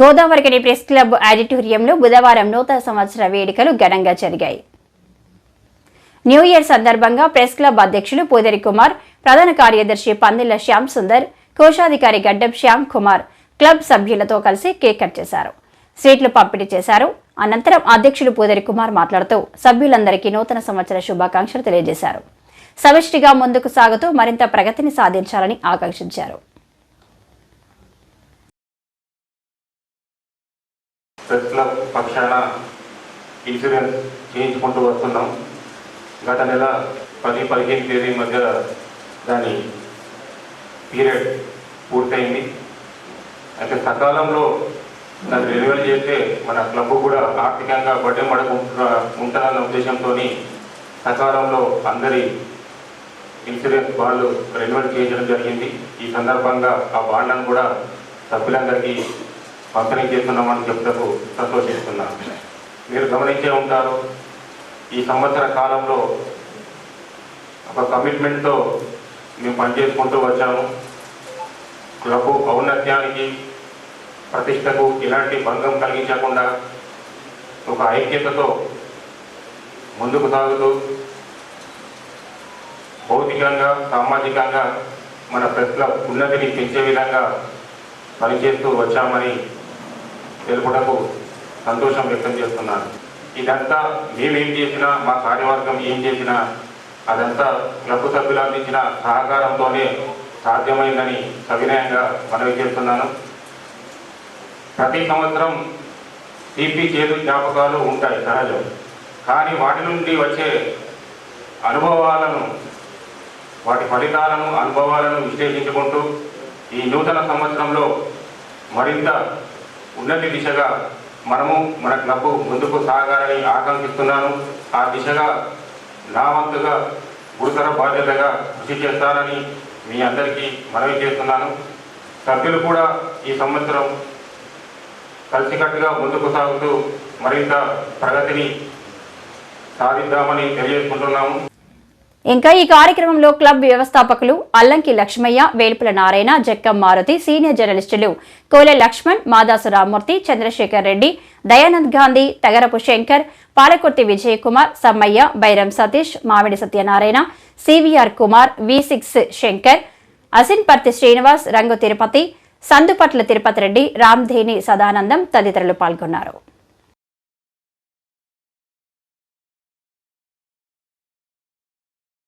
Godavarikhani press club ఆడిటోరియంలో బుధవారం నూతన సంవత్సర వేడుకలు ఘనంగా జరిగాయి. న్యూ ఇయర్ సందర్భంగా ప్రెస్ క్లబ్ అధ్యక్షులు పూదరి కుమార్ ప్రధాన కార్యదర్శి పందిళ్ళ శ్యామ్ సుందర్ కోశాధికారి గడ్డం శ్యామ్ కుమార్ క్లబ్ సభ్యులతో కలిసి కేక్ కట్ చేశారు. స్వీట్లు పంపిణీ చేశారు. అనంతరం అధ్యక్షులు పూదరి కుమార్ మాట్లాడుతూ సభ్యులందరికీ నూతన సంవత్సర శుభాకాంక్షలు తెలియజేశారు. సమిష్టిగా ముందుకు సాగుతూ మరింత ప్రగతిని సాధించాలని ఆకాంక్షించారు. ప్రతి క్లబ్ పక్షాన ఇన్సూరెన్స్ చేయించుకుంటూ వస్తున్నాం. గత నెల పది పదిహేను తేదీ మధ్య దాని పీరియడ్ పూర్తయింది. అయితే సకాలంలో దాన్ని రెన్యువల్ చేస్తే మన క్లబ్ కూడా ఆర్థికంగా బడ్డే మడకు ఉంటుందన్న ఉద్దేశంతో సకాలంలో అందరి ఇన్సూరెన్స్ బాండ్లు రెన్యువల్ చేయించడం జరిగింది. ఈ సందర్భంగా ఆ బాండ్లను కూడా సభ్యులందరికీ పంపిణీ చేస్తున్నామని చెప్తూ సంతోషిస్తున్నాను మీరు గమనించే ఉంటారు ఈ సంవత్సర కాలంలో ఒక కమిట్మెంట్తో మేము పనిచేసుకుంటూ వచ్చాము. క్లబ్ ఔన్నత్యానికి ప్రతిష్టకు ఎలాంటి భంగం కలిగించకుండా ఒక ఐక్యతతో ముందుకు సాగుతూ భౌతికంగా సామాజికంగా మన ప్రెస్ ఉన్నతిని పెంచే విధంగా పనిచేస్తూ వచ్చామని తెలుపుటకు సంతోషం వ్యక్తం చేస్తున్నాను ఇదంతా మేమేం చేసినా మా కార్యవర్గం ఏం చేసినా అదంతా క్లబ్ సభ్యులు అందించిన సహకారంతోనే సాధ్యమైందని సవినయంగా మనవి చేస్తున్నాను. ప్రతి సంవత్సరం తీపి చేదు జ్ఞాపకాలు ఉంటాయి సహజం. కానీ వాటి నుండి వచ్చే అనుభవాలను వాటి ఫలితాలను అనుభవాలను విశ్లేషించుకుంటూ ఈ నూతన సంవత్సరంలో మరింత ఉన్నతి దిశగా మనము మన క్లబ్ ముందుకు సాగాలని ఆకాంక్షిస్తున్నాను. ఆ దిశగా నా వంతుగా గురుతర బాధ్యతగా కృషి చేస్తానని మీ అందరికీ మనవి చేస్తున్నాను. సభ్యులు కూడా ఈ సంవత్సరం కలిసికట్టుగా ముందుకు సాగుతూ మరింత ప్రగతిని సాధిద్దామని తెలియజేసుకుంటున్నాము. ఇంకా ఈ కార్యక్రమంలో క్లబ్ వ్యవస్థాపకులు అల్లంకి లక్ష్మయ్య వేలుపుల నారాయణ జక్కం మారుతి సీనియర్ జర్నలిస్టులు Kole Laxman Madasu Rammurthy Chandrasekhar Reddy Dayanand Gandhi Tagarapu Shankar Palakurthi Vijay Kumar Sammaiah Bairam Satish Mamidi Satyanarayana CVR Kumar V six Shankar Asinparthi Srinivas Rangu Tirupati Sandupatla Tirupati Reddy రామ్ధేని Sadanandam తదితరులు పాల్గొన్నారు.